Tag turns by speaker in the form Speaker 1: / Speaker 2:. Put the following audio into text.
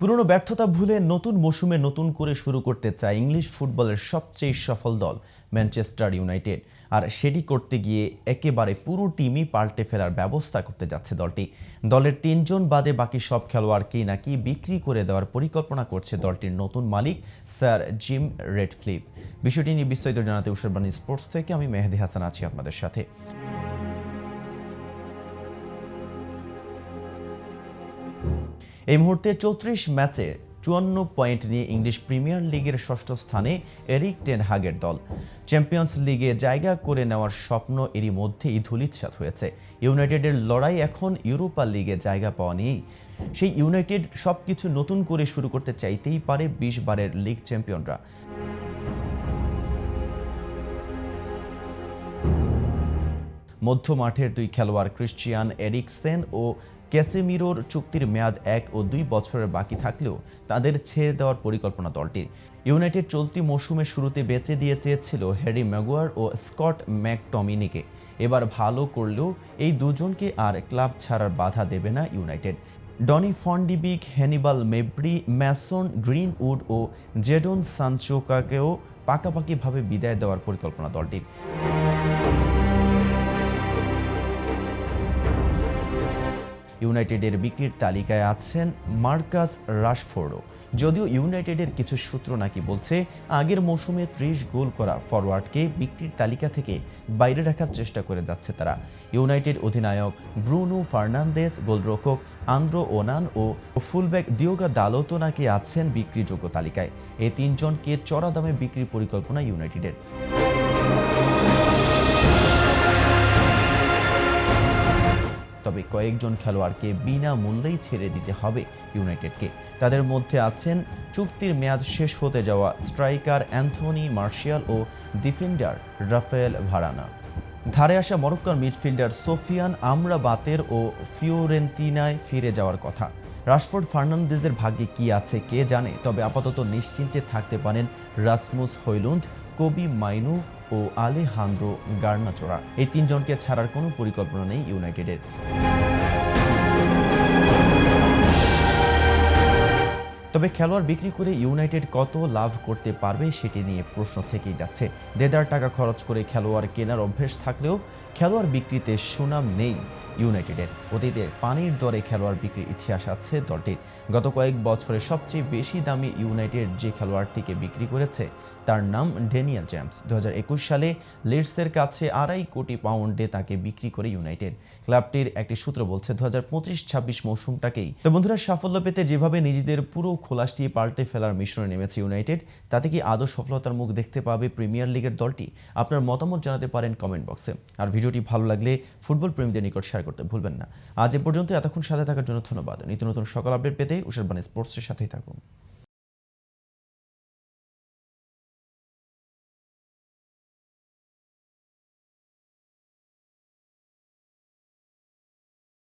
Speaker 1: পুরনো ব্যর্থতা ভুলে নতুন মৌসুমে নতুন করে শুরু করতে চায় ইংলিশ ফুটবলের সবচেয়ে সফল দল, ম্যানচেস্টার ইউনাইটেড। আর সেটি করতে গিয়ে একেবারে পুরো টিমই পাল্টে ফেলার ব্যবস্থা করতে যাচ্ছে দলটি। দলের তিনজন বাদে বাকি সব খেলোয়াড়কেই নাকি বিক্রি করে দেওয়ার পরিকল্পনা করছে দলটির নতুন মালিক, স্যার জিম রেডফ্লিপ। বিষয়টি নিয়ে বিস্তারিত জানাতে উষারবাণী স্পোর্টস থেকে আমি মেহেদি হাসান আছি আপনাদের সাথে। এই মুহূর্তে চৌত্রিশ ম্যাচে চুয়ান্ন পয়েন্ট নিয়ে ইংলিশ প্রিমিয়ার লিগের ষষ্ঠ স্থানে এরিক টেন হাগের দল। চ্যাম্পিয়ন্স লিগে জায়গা করে নেওয়ার স্বপ্ন এরই মধ্যেই ধুলিচ্ছাত হয়েছে। ইউনাইটেডের লড়াই এখন ইউরোপা লিগে জায়গা পাওয়া নিয়েই। সেই ইউনাইটেড সব কিছু নতুন করে শুরু করতে চাইতেই পারে বিশ বারের লিগ চ্যাম্পিয়নরা। মধ্য মাঠের দুই খেলোয়াড় ক্রিশ্চিয়ান এরিকসেন ও ক্যাসেমিরোর চুক্তির মেয়াদ এক ও দুই বছরের বাকি থাকলেও তাদের ছেড়ে দেওয়ার পরিকল্পনা দলটির। ইউনাইটেড চলতি মৌসুমের শুরুতে বেঁচে দিয়ে চেয়েছিল হ্যারি ম্যাগুয়ার ও স্কট ম্যাকটমিনিকে। এবার ভালো করলেও এই দুজনকে আর ক্লাব ছাড়ার বাধা দেবে না United. Donny van de Beek Hannibal Mejbri, Mason Greenwood ও জেডন সানচোকাকেও পাকাপাকিভাবে বিদায় দেওয়ার পরিকল্পনা দলটির। ইউনাইটেডের বিক্রির তালিকায় আছেন মার্কাস রাশফোর্ডও। যদিও ইউনাইটেডের কিছু সূত্র নাকি বলছে, আগের মৌসুমে ত্রিশ গোল করা ফরওয়ার্ডকে বিক্রির তালিকা থেকে বাইরে রাখার চেষ্টা করে যাচ্ছে তারা। ইউনাইটেড অধিনায়ক ব্রুনো ফার্নান্দেজ, গোলরক্ষক আন্দ্রো ওনান ও ফুলব্যাক দিওগা দালতো নাকি আছেন বিক্রিযোগ্য তালিকায়। এই তিনজনকে চড়া দামে বিক্রির পরিকল্পনা ইউনাইটেডের। তবে কয়েকজন খেলোয়াড়কে বিনা মূল্যেই ছেড়ে দিতে হবে ইউনাইটেডকে। তাদের মধ্যে আছেন, চুক্তির মেয়াদ শেষ হতে যাওয়া স্ট্রাইকার অ্যান্থনি মার্শিয়াল ও ডিফেন্ডার রাফেল ভারানা। ধারে আসা মরক্কান মিডফিল্ডার সোফিয়ান আমরাবাতের ও ফিওরেন্তিনায় ফিরে যাওয়ার কথা। রাশফোর্ড ফার্নান্দেজের ভাগ্যে কি আছে কে জানে, তবে আপাতত নিশ্চিন্তে থাকতে পারেন রাসমুস হৈলুন্ড কবি মাইনু ও আলেহান্দ্রো গার্নাচোরা। এই তিনজনকে ছাড়ার কোনো পরিকল্পনা নেই ইউনাইটেডের। তবে খেলোয়াড় বিক্রি করে ইউনাইটেড কত লাভ করতে পারবে সেটি নিয়ে প্রশ্ন থেকেই যাচ্ছে। দেদার টাকা খরচ করে খেলোয়াড় কেনার অভ্যেস থাকলেও খেলোয়াড় বিক্রিতে সুনাম নেই। ইউনাইটেডের অতীতে পানির দরে খেলোয়াড় বিক্রির ইতিহাস আছে দলটির। গত কয়েক বছরে সবচেয়ে বেশি দামি ইউনাইটেড যে খেলোয়াড়টিকে বিক্রি করেছে, তার নাম ড্যানিয়েল জেমস। দু সালে লিডসের কাছে আড়াই কোটি পাউন্ডে তাকে বিক্রি করে ইউনাইটেড। ক্লাবটির একটি সূত্র বলছে দু হাজার পঁচিশ ছাব্বিশ মৌসুমটাকেই তো বন্ধুরা সাফল্য পেতে যেভাবে নিজেদের পুরো খোলাসটি পাল্টে ফেলার মিশনে নেমেছে ইউনাইটেড, তাতে কি আদৌ সফলতার মুখ দেখতে পাবে প্রিমিয়ার লিগের দলটি? আপনার মতামত জানাতে পারেন কমেন্ট বক্সে। আর ভিডিওটি ভালো লাগলে ফুটবল প্রেমীদের নিকট শেয়ার করতে ভুলবেন না। আজ এ পর্যন্ত, এতক্ষণ সাথে থাকার জন্য ধন্যবাদ। নিত্য নতুন সকাল আপডেট পেতে উষারবাণী স্পোর্টসের সাথেই থাকুন।